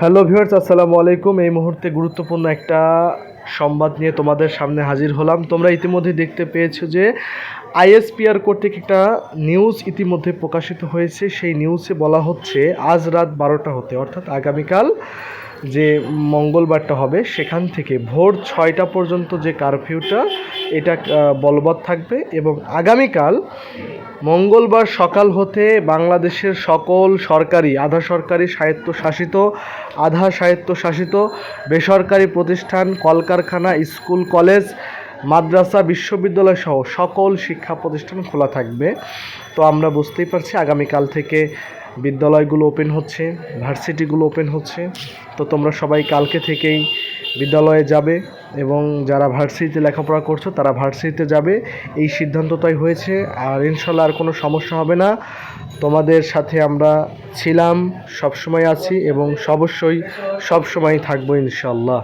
Hello viewers, আসসালামু আলাইকুম। এই মুহূর্তে গুরুত্বপূর্ণ একটা সংবাদ নিয়ে তোমাদের সামনে হাজির হলাম। তোমরা ইতিমধ্যে দেখতে পেয়েছ যে আইএসপিআর কর্তৃক একটা নিউজ ইতিমধ্যে প্রকাশিত হয়েছে। সেই নিউজে বলা হচ্ছে, আজ রাত বারোটা হতে, অর্থাৎ আগামীকাল যে মঙ্গলবারটা হবে, সেখান থেকে ভোর ছয়টা পর্যন্ত যে কারফিউটা, এটা বলবৎ থাকবে এবং আগামীকাল মঙ্গলবার সকাল হতে বাংলাদেশের সকল সরকারি, আধা সরকারি স্বায়ত্তশাসিত, আধা স্বায়ত্তশাসিত বেসরকারি প্রতিষ্ঠান, কলকারখানা, স্কুল, কলেজ, মাদ্রাসা, বিশ্ববিদ্যালয় সহ সকল শিক্ষা প্রতিষ্ঠান খোলা থাকবে। তো আমরা বুঝতেই পারছি আগামীকাল থেকে বিদ্যালয়গুলো ওপেন হচ্ছে, ভার্সিটিগুলো ওপেন হচ্ছে। তো তোমরা সবাই কালকে থেকেই বিদ্যালয়ে যাবে এবং যারা ভার্সিটিতে লেখাপড়া করছ, তারা ভার্সিটিতে যাবে। এই সিদ্ধান্তটাই হয়েছে। আর ইনশাল্লাহ আর কোনো সমস্যা হবে না। তোমাদের সাথে আমরা ছিলাম, সবসময় আছি এবং অবশ্যই সবসময় থাকব ইনশাল্লাহ।